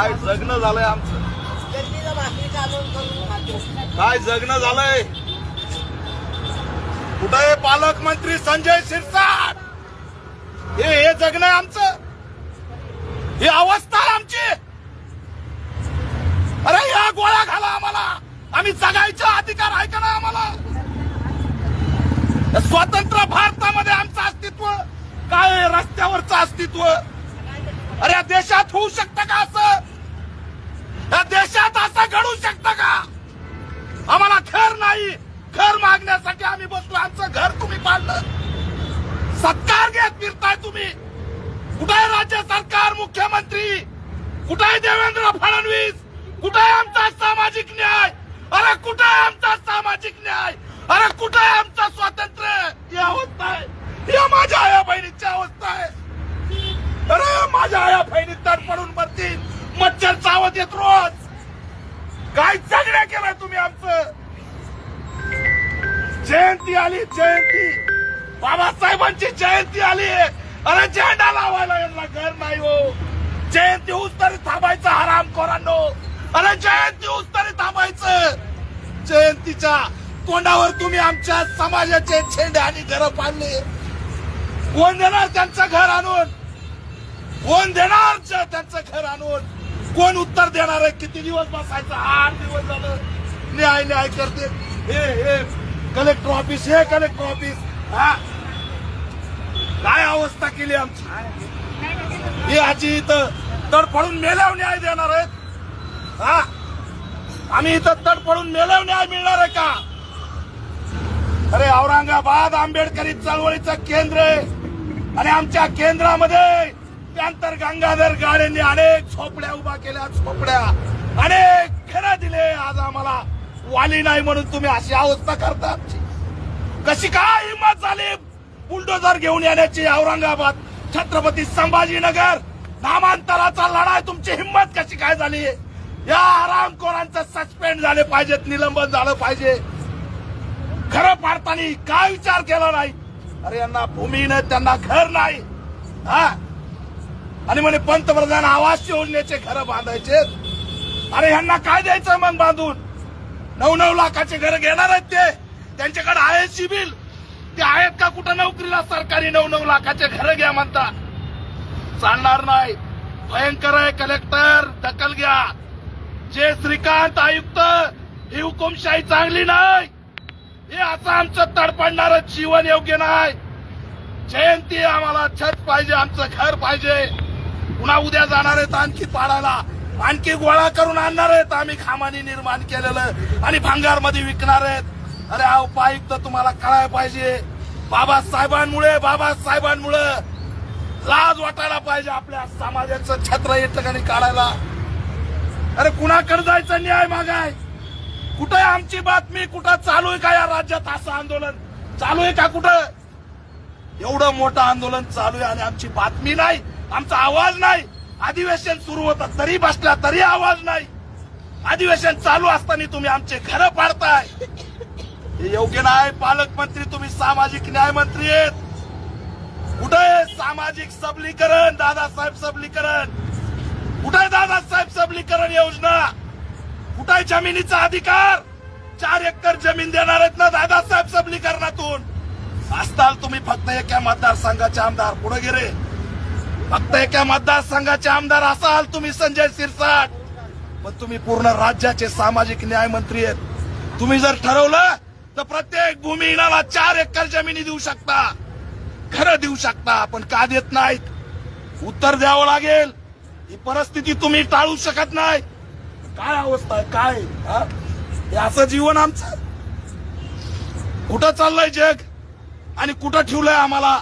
काय जगणं झालंय आमचं? काय जगणं झालंय? कुठे पालकमंत्री संजय शिरसाट? हे हे जगणं आहे आमचं. ही अवस्था आहे आमची. अरे या गोळ्या घाला आम्हाला. आम्ही जगायचा अधिकार आहे का ना आम्हाला? स्वतंत्र भारतामध्ये आमचं अस्तित्व काय रस्त्यावरचं अस्तित्व. अरे या देशात होऊ शकतं का असं? या देशात असं घडू शकतं का? आम्हाला घर नाही. घर मागण्यासाठी आम्ही बसलो. आमचं घर तुम्ही पाडलं. सत्कार घेत फिरताय तुम्ही. कुठे राज्य सरकार मुख्यमंत्री? कुठे आहे देवेंद्र फडणवीस? कुठे आहे आमचा सामाजिक न्याय? अरे कुठे आहे आमचा सामाजिक न्याय? अरे कुठे आमचं स्वातंत्र्य? ही अवस्था आहे. या माझ्या आया बहिणीची अवस्था आहे. अरे माझ्या आया बहिणी तडपडून मरतील. मच्छर चावत येत रोज. काय जगण्या केलाय तुम्ही आमचं? जयंती आली जयंती. बाबासाहेबांची जयंती आली. अरे झेंडा लावायला यांना घर नाही हो. जयंती होऊस तरी थांबायचं हराम कोरांनो अरे जयंती होऊस तरी थांबायचं. जयंतीच्या तोंडावर तुम्ही आमच्या समाजाचे झेंडे आणि घर पाडले. कोण देणार त्यांचं घर आणून? कोण देणार त्यांचं घर आणून? कोण उत्तर देणार आहे? किती दिवस बसायचं? आठ दिवस झालं. न्याय न्याय करते. हे हे कलेक्टर ऑफिस हे कलेक्टर ऑफिस हा? काय अवस्था केली आमची? ही आजी इथं तडफडून मेल्यावर न्याय देणार आहेत. हा? आम्ही इथं तडफडून मेल्यावर न्याय मिळणार आहे का? अरे औरंगाबाद आंबेडकरी चळवळीचं केंद्र आहे. आणि आमच्या केंद्रामध्ये त्यानंतर गंगाधर गाडेंनी अनेक झोपड्या उभा केल्या झोपड्या. अनेक घरं दिले. आज आम्हाला वाली नाही म्हणून तुम्ही अशी अवस्था करता कशी काय हिंमत झाली? बुलडोजर घेऊन येण्याची औरंगाबाद छत्रपती संभाजीनगर. नामांतराचा लढाई तुमची हिंमत कशी काय झाली? या आरामखोरांचं सस्पेंड झाले पाहिजेत निलंबन झालं पाहिजे. खरं पाडताना काय विचार केला नाही? अरे यांना भूमी नाही त्यांना घर नाही. हा? आणि म्हणे पंतप्रधान आवास योजनेचे घर बांधायचे अरे यांना काय द्यायचं मग बांधून? नऊ नऊ लाखाचे घर घेणार आहेत ते. त्यांच्याकडे आहे सिबिल ते आहेत का कुठं नोकरीला? सरकारी नऊ नऊ लाखाचे घर घ्या म्हणता चालणार नाही. भयंकर आहे कलेक्टर. दखल घ्या. जे श्रीकांत आयुक्त ही हुकुमशाही चांगली नाही. हे असं आमचं तडपडणार जीवन योग्य नाही. जयंती आम्हाला छत पाहिजे आमचं घर पाहिजे. पुन्हा उद्या जाणार आहेत आणखी पाडायला आणखी गोळा करून आणणार आहेत. आम्ही खामानी निर्माण केलेलं आणि भांगारमध्ये विकणार आहेत. अरे हा उपायुक्त तुम्हाला कळायला पाहिजे. बाबासाहेबांमुळे बाबासाहेबांमुळे. लाज वाटायला पाहिजे आपल्या समाजाचं छत्र या ठिकाणी काढायला. अरे कुणाकडे जायचं न्याय मागाय? कुठं आहे आमची बातमी? कुठं चालू आहे का या राज्यात असं आंदोलन? चालू आहे का कुठं? एवढं मोठं आंदोलन चालू आहे आणि आमची बातमी नाही. आमचा आवाज नाही. अधिवेशन सुरू होतं तरी बसला तरी आवाज नाही. अधिवेशन चालू असताना तुम्ही आमचे घर पाडताय. हे योग्य नाही पालकमंत्री तुम्ही सामाजिक न्याय मंत्री आहेत. कुठं आहे सामाजिक सबलीकरण? दादासाहेब सबलीकरण. कुठं आहे दादासाहेब सबलीकरण योजना? कुठं आहे जमिनीचा अधिकार? चार एकर जमीन देणार आहेत ना दादासाहेब सबलीकरणातून? असताल तुम्ही फक्त एका मतदारसंघाचे आमदार पुढे गेले. फक्त एका मतदारसंघाचे आमदार असाल तुम्ही संजय सिरसाट. पण तुम्ही पूर्ण राज्याचे सामाजिक न्याय मंत्री आहेत. तुम्ही जर ठरवलं तर प्रत्येक भूमिहीनाला चार एकर जमिनी देऊ शकता. खरं देऊ शकता पण का देत नाहीत? उत्तर द्यावं लागेल. ही परिस्थिती तुम्ही टाळू शकत नाही. काय अवस्था आहे? काय? असं जीवन आमचं? कुठं चाललंय जग? आणि कुठं ठेवलंय आम्हाला?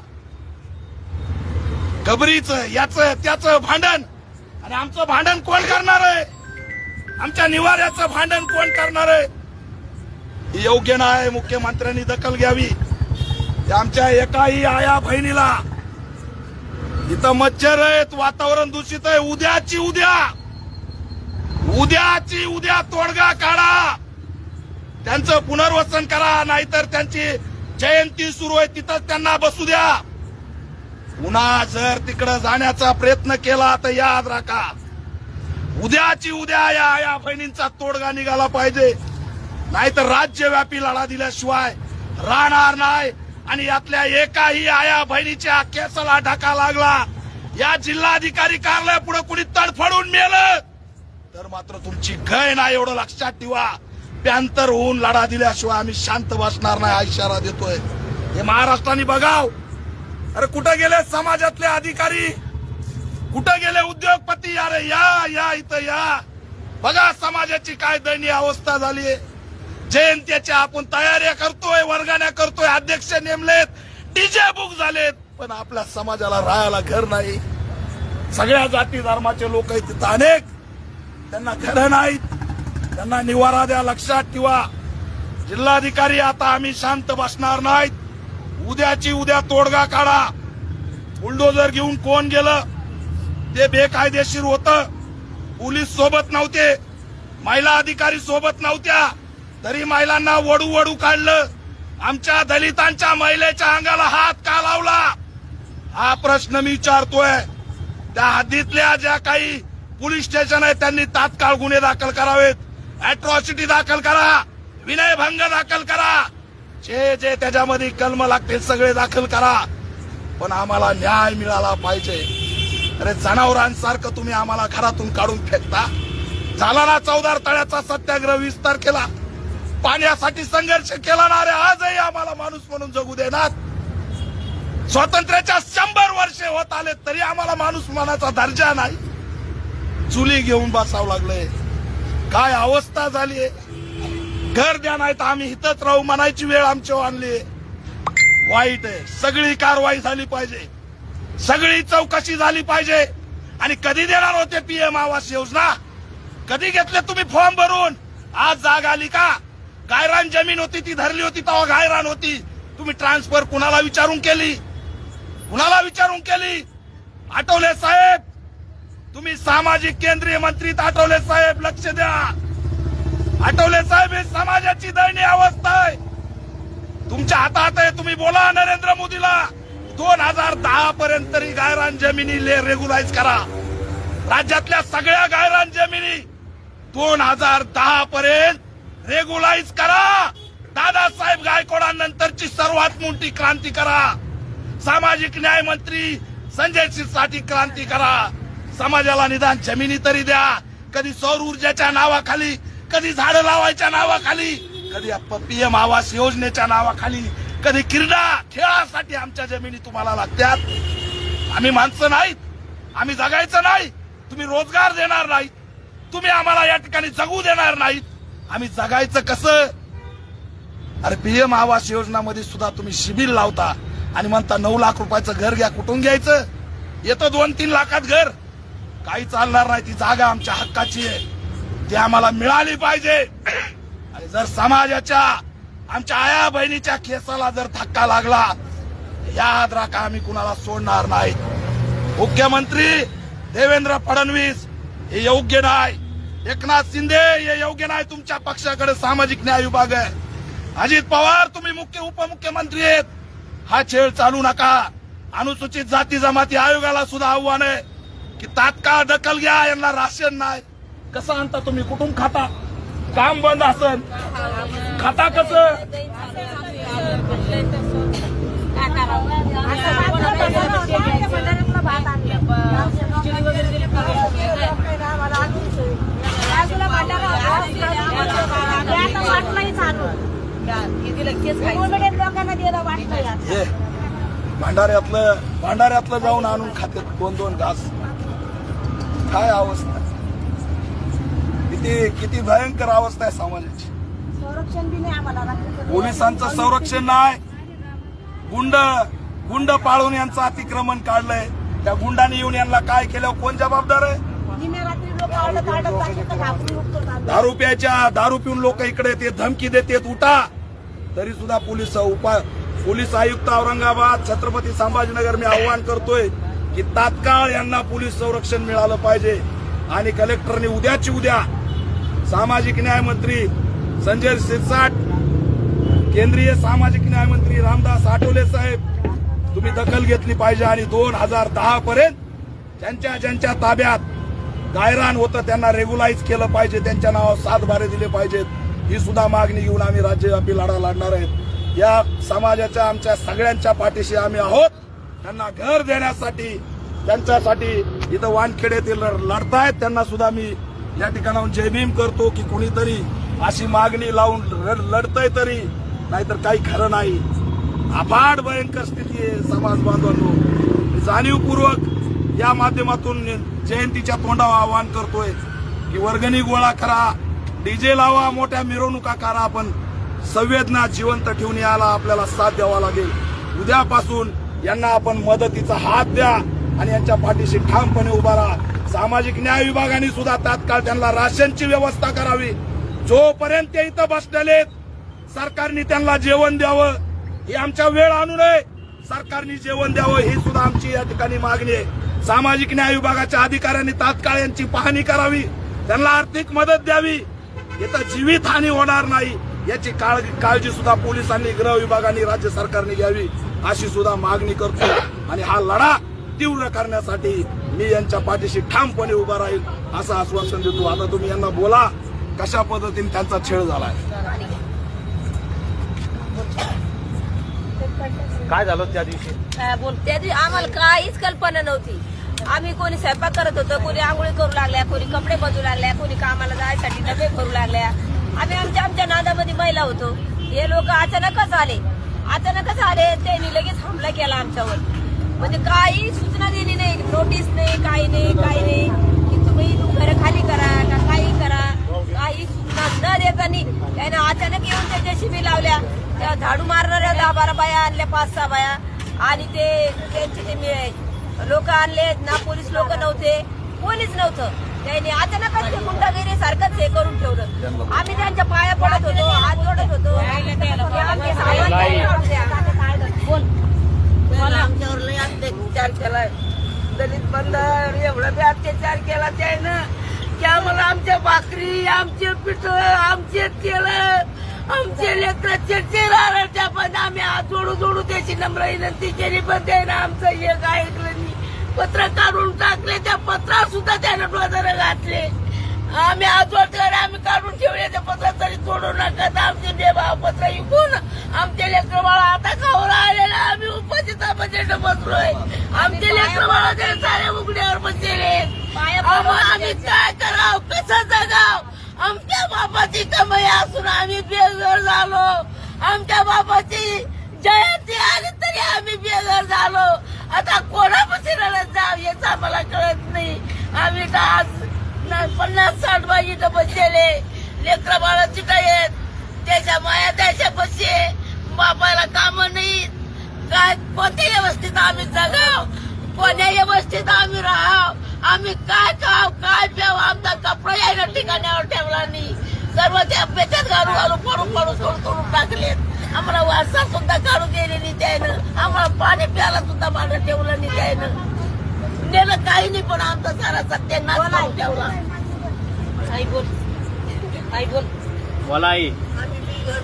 गबरीच याच त्याच भांडण. आणि आमचं भांडण कोण करणार आहे? आमच्या निवाऱ्याचं भांडण कोण करणार आहे? योग्य नाही मुख्यमंत्र्यांनी दखल घ्यावी. आमच्या एकाही आया बहिणीला. इथं मच्छर आहेत वातावरण दूषित आहे. उद्याची उद्या. उद्याची उद्या तोडगा काढा. त्यांचं पुनर्वसन करा नाहीतर त्यांची जयंती सुरू आहे. तिथंच त्यांना बसू द्या. पुन्हा जर तिकडे जाण्याचा प्रयत्न केला तर याद राखा. उद्याची उद्या या या बहिणींचा तोडगा निघाला पाहिजे. नाहीतर राज्यव्यापी लढा दिल्याशिवाय राहणार नाही. आणि यातल्या एकाही आया बहिणीच्या केसाला ढाका लागला. या जिल्हाधिकारी कार्यालया पुढे कुणी तडफडून मेलं? तर मात्र तुमची गय नाही एवढं लक्षात ठेवा. प्यांतर होऊन लढा दिल्याशिवाय आम्ही शांत बसणार नाही हा इशारा देतोय. हे महाराष्ट्राने बघाव. अरे कुठं गेले समाजातले अधिकारी? कुठं गेले उद्योगपती? अरे या या इथं या. बघा समाजाची काय दयनीय अवस्था झालीय जयंत्याच्या आपण तयाऱ्या करतोय वर्गाण्या करतोय अध्यक्ष नेमलेत. डीजे बुक झालेत पण आपल्या समाजाला राहायला घर नाही. सगळ्या जाती धर्माचे लोक आहेत तिथं अनेक. त्यांना घरं नाहीत. त्यांना निवारा द्या लक्षात ठेवा. जिल्हाधिकारी आता आम्ही शांत बसणार नाहीत. उद्याची उद्या तोडगा काढा. बुलडोजर घेऊन कोण गेलं? ते बेकायदेशीर होतं. पोलीस सोबत नव्हते. महिला अधिकारी सोबत नव्हत्या. तरी महिलांना वडू वडू काढलं. आमच्या दलितांच्या महिलेच्या अंगाला हात का लावला? हा प्रश्न मी विचारतोय. त्या हद्दीतल्या ज्या काही पोलीस स्टेशन आहेत त्यांनी तात्काळ गुन्हे दाखल करावेत. अॅट्रॉसिटी दाखल करा. विनयभंग दाखल करा. जे जे त्याच्यामध्ये कलम लागतील सगळे दाखल करा. पण आम्हाला न्याय मिळाला पाहिजे. अरे जनावरांसारखं तुम्ही आम्हाला घरातून काढून फेकता. झाला ना चौदार तळ्याचा सत्याग्रह विस्तार केला पाण्यासाठी संघर्ष केला ना अरे आजही आम्हाला माणूस म्हणून जगू देणार स्वातंत्र्याच्या शंभर वर्षे होत आले तरी आम्हाला माणूस मनाचा दर्जा नाही. चुली घेऊन बसावं लागलंय. काय अवस्था झालीय? घर द्या नाही तर आम्ही इथंच राहू म्हणायची वेळ आमच्यावर आणली वाईट आहे. सगळी कारवाई झाली पाहिजे. सगळी चौकशी झाली पाहिजे. आणि कधी देणार होते पीएम आवास योजना? कधी घेतले तुम्ही फॉर्म भरून? आज जाग आली का? गायरान जमीन होती ती धरली होती तेव्हा गायरान होती. तुम्ही ट्रान्सफर कुणाला विचारून केली? कुणाला विचारून केली? आठवले साहेब तुम्ही सामाजिक केंद्रीय मंत्री आठवले साहेब लक्ष द्या. आठवले साहेब हे समाजाची दयनीय अवस्था आहे. तुमच्या हातात आहे तुम्ही बोला नरेंद्र मोदीला. दोन हजार दहा पर्यंत तरी गायरान जमिनी ले रेग्युलाइज करा. राज्यातल्या सगळ्या गायरान जमिनी दोन हजार दहा पर्यंत रेग्युलाइज करा. दादासाहेब गायकवाडांनंतरची सर्वात मोठी क्रांती करा. सामाजिक न्याय मंत्री संजयसाठी क्रांती करा. समाजाला निदान जमिनी तरी द्या. कधी सौर ऊर्जेच्या नावाखाली कधी झाडं लावायच्या नावाखाली कधी पीएम आवास योजनेच्या नावाखाली कधी क्रीडा खेळासाठी आमच्या जमिनी तुम्हाला लागतात. आम्ही माणसं नाहीत आम्ही जगायचं नाही तुम्ही रोजगार देणार नाहीत तुम्ही आम्हाला या ठिकाणी जगू देणार नाहीत. आम्ही जगायचं कसं? अरे पीएम आवास योजनामध्ये सुद्धा तुम्ही शिबिर लावता आणि म्हणता नऊ लाख रुपयाचं घर घ्या कुठून घ्यायचं? येतं दोन तीन लाखात घर. काही चालणार नाही ती जागा आमच्या हक्काची आहे. ती आम्हाला मिळाली पाहिजे. आणि जर समाजाच्या आमच्या आया बहिणीच्या केसाला जर धक्का लागला याद राखा आम्ही कुणाला सोडणार नाही. मुख्यमंत्री देवेंद्र फडणवीस हे योग्य नाही. एकनाथ शिंदे हे योग्य नाही तुमच्या पक्षाकडे सामाजिक न्याय विभाग आहे. अजित पवार तुम्ही मुख्य उपमुख्यमंत्री आहेत. हा खेळ चालू नका. अनुसूचित जाती जमाती आयोगाला सुद्धा आव्हान आहे की तात्काळ दखल घ्या यांना राशन नाही. कसं आणता तुम्ही? कुठून खाता? काम बंद असन. खाता कसं? भांडाऱ्यातलं भांडाऱ्यातलं जाऊन आणून खाते दोन दोन घास. काय अवस्था? किती किती भयंकर अवस्था आहे समाजाची. पोलिसांचं संरक्षण नाही. गुंड गुंड पाळून यांचं अतिक्रमण काढलंय. त्या गुंडाने येऊन यांना काय केलं? कोण जबाबदार आहे. दारू प्यायच्या दारू पिऊन लोक इकडे येते धमकी देतेत उठा. तरी सुद्धा पोलीस उपाय पोलीस आयुक्त औरंगाबाद छत्रपती संभाजीनगर मी आव्हान करतोय की तात्काळ यांना पोलीस संरक्षण मिळालं पाहिजे. आणि कलेक्टरने उद्याची उद्या सामाजिक न्याय मंत्री संजय शिरसाट केंद्रीय सामाजिक न्याय मंत्री रामदास आठवले साहेब तुम्ही दखल घेतली पाहिजे आणि दोन हजार दहा पर्यंत ज्यांच्या ज्यांच्या ताब्यात गायरान होतं त्यांना रेग्युलाइज केलं पाहिजे त्यांच्या नावावर सात बारे दिले पाहिजेत. ही सुद्धा मागणी घेऊन आम्ही राज्यव्यापी लढा लढणार आहेत. या समाजाच्या आमच्या सगळ्यांच्या पाठीशी आम्ही आहोत. त्यांना घर देण्यासाठी त्यांच्यासाठी इथं वानखेड्यातील लढतायत त्यांना सुद्धा मी या ठिकाणाहून जयभीम करतो की कुणीतरी अशी मागणी लावून रड- लढतंय तरी नाहीतर काही खरं नाही. अफाट भयंकर स्थिती आहे समाज बांधवांनो. जाणीवपूर्वक या माध्यमातून जयंतीच्या तोंडावर आवाहन करतोय की वर्गणी गोळा करा डीजे लावा मोठ्या मिरवणुका करा आपण संवेदना जिवंत ठेवून याला आपल्याला साथ द्यावा लागेल. उद्यापासून यांना आपण मदतीचा हात द्या आणि यांच्या पाठीशी ठामपणे उभा राहा. सामाजिक न्याय विभागाने सुद्धा तात्काळ त्यांना राशनची व्यवस्था करावी. जोपर्यंत ते इथं बसलेले सरकारने त्यांना जेवण द्यावं ही आमच्या वेळ आणू नये. सरकारने जेवण द्यावं ही सुद्धा आमची या ठिकाणी मागणी आहे. सामाजिक न्याय विभागाच्या अधिकाऱ्यांनी तात्काळ यांची पाहणी करावी. त्यांना आर्थिक मदत द्यावी. इथं जीवितहानी होणार नाही. याची काळजी काळजी सुद्धा पोलिसांनी गृह विभागाने राज्य सरकारने घ्यावी अशी सुद्धा मागणी करतो. आणि हा लढा तीव्र करण्यासाठी मी यांच्या पाठीशी ठामपणे उभा राहील असं आश्वासन देतो. आता तुम्ही यांना बोला कशा पद्धतीने त्यांचा छेड झालाय? काय झालं त्या दिवशी? बोल त्या दिवशी आम्हाला काहीच कल्पना नव्हती. आम्ही कोणी स्वयंपाक करत होतो कोणी आंघोळी करू लागल्या कोणी कपडे बदलू लागल्या कोणी कामाला जायसाठी डबे भरू लागल्या. आम्ही आमच्या आमच्या नादामध्ये महिला होतो. हे लोक अचानकच आले. अचानकच आले त्यांनी लगेच हमला केला आमच्यावर. म्हणजे काही सूचना दिली नाही नोटीस नाही काही नाही काही नाही. की तुम्ही घर खाली करा का काही करा. काही सूचना न देतानी त्याने अचानक येऊन त्याच्या शिबी लावल्या. त्या झाडू मारणाऱ्या दहा बारा बाया आणल्या पाच सहा बाया. आणि ते त्यांचे ते लोक आणले ना पोलीस लोक नव्हते कोणीच नव्हतं. त्यांनी अचानकच ते गुंडागिरी सारखंच हे करून ठेवलं. आम्ही त्यांच्या पाया पडत होतो हात जोडत होतो. आमच्यावर लय अत्याचार केलाय. दलित बंधर एवढं बी अत्याचार केला त्यानं की आम्हाला आमच्या भाकरी आमचे पिठ आमचे तेल आमचे लेकर लेकराचे चेहरा पण आम्ही आज जोडू जोडू त्याची नम्र विनंती केली पण त्यानं आमचं एक ऐकलं नाही. पत्र काढून टाकले त्या पत्रात सुद्धा त्यानं डोजर घातले. आम्ही आजवर आम्ही काढून ठेवले त्या पत्र तरी तोडू नका आमचे बेभाव पत्र विकून आमचे लेकर बाळा आता खावर आलेला आम्ही उपाशी तापाचे बसलोय आमचे लेकर बाळा ते सारे उघड्यावर बसलेले आम्हा- काय कराव? कसं जगाव? आमच्या बापाची कमाई असून आम्ही बेघर झालो. आमच्या बापाची जयंती आली तरी आम्ही बेघर झालो. आता रडत जाव हेच आम्हाला कळत नाही. आम्ही तर आज पन्नास पन्नास साठ बाई इथं बसलेले लेकरा बाळा तिथं येत त्याच्या माया त्याच्या बसे बापाला काम नाही काय कोणत्या व्यवस्थित आम्ही जगाव कोण्या व्यवस्थित आम्ही राहाव? आम्ही काय खाव काय प्याव? आमचा कपडा यायला ठिकाण्यावर ठेवला नाही. सर्व त्या पेट्यात घालू घालू पडून पडून सोडून सोडून टाकलेत. आम्हाला वारसा सुद्धा काढून गेलेली त्यानं. आम्हाला पाणी प्यायला सुद्धा मागं ठेवलं नाही त्यानं. नेलं काही नाही पण आमचा सारा सत्यानाश करून ठेवला. आई बोल. आई बोल. मला आई आम्ही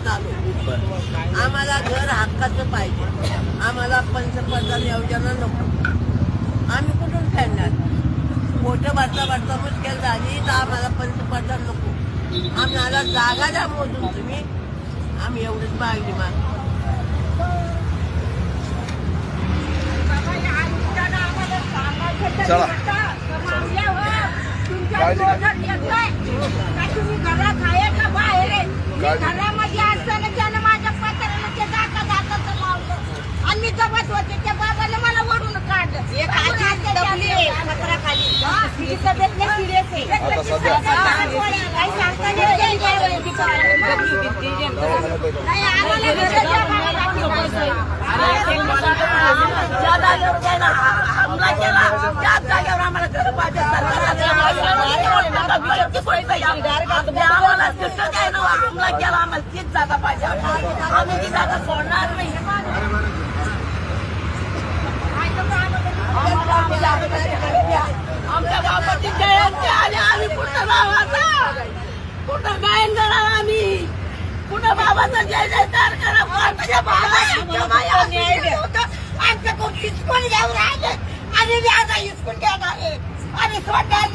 झालो आम्हाला घर हक्काचं पाहिजे. आम्हाला पंचप्रधान योजना नको. आम्ही कुठून फेडणार? मोठं भरता भरता मुश्किल झाली तर आम्हाला पंचप्रधान नको. आम्हाला जागा द्या मोजून तुम्ही. आम्ही एवढीच मागणी माग चला. काळजी घरात आहे का बाहेर आहे? मी काळजी. घरामध्ये असताना त्यानं माझ्या पत्राला ते जाता जाता लावलं आणि मी गमत होते त्या बाबाने मला वडून काढलं आपण हा, तिची तब्येत लय serious आहे. आता सध्या- काही सांगता येत नाही त्यावेळी. नाही, आम्हाला घरं द्या बाबा. ज्या जागेवर त्यानं हा- हमला केला त्या जागेवर आम्हाला घर पाहिजे आम्हाला तिथं काय ना हमला केला आम्हाला तीच जागा पाहिजे आम्ही ती जागा सोडणार नाही आम्हाला आमची जागा द्या. आमच्या बापाची जयंती आली आम्ही कुठं गावाचा कुठं गायन करणार आम्ही. कुठं बाबाचा जय जयकार करा. आमच्या बाबा आमच्याकडून हिसकून घेऊन राहिले? आणि मी आता हिसकून घेणार आहे. आणि नाही.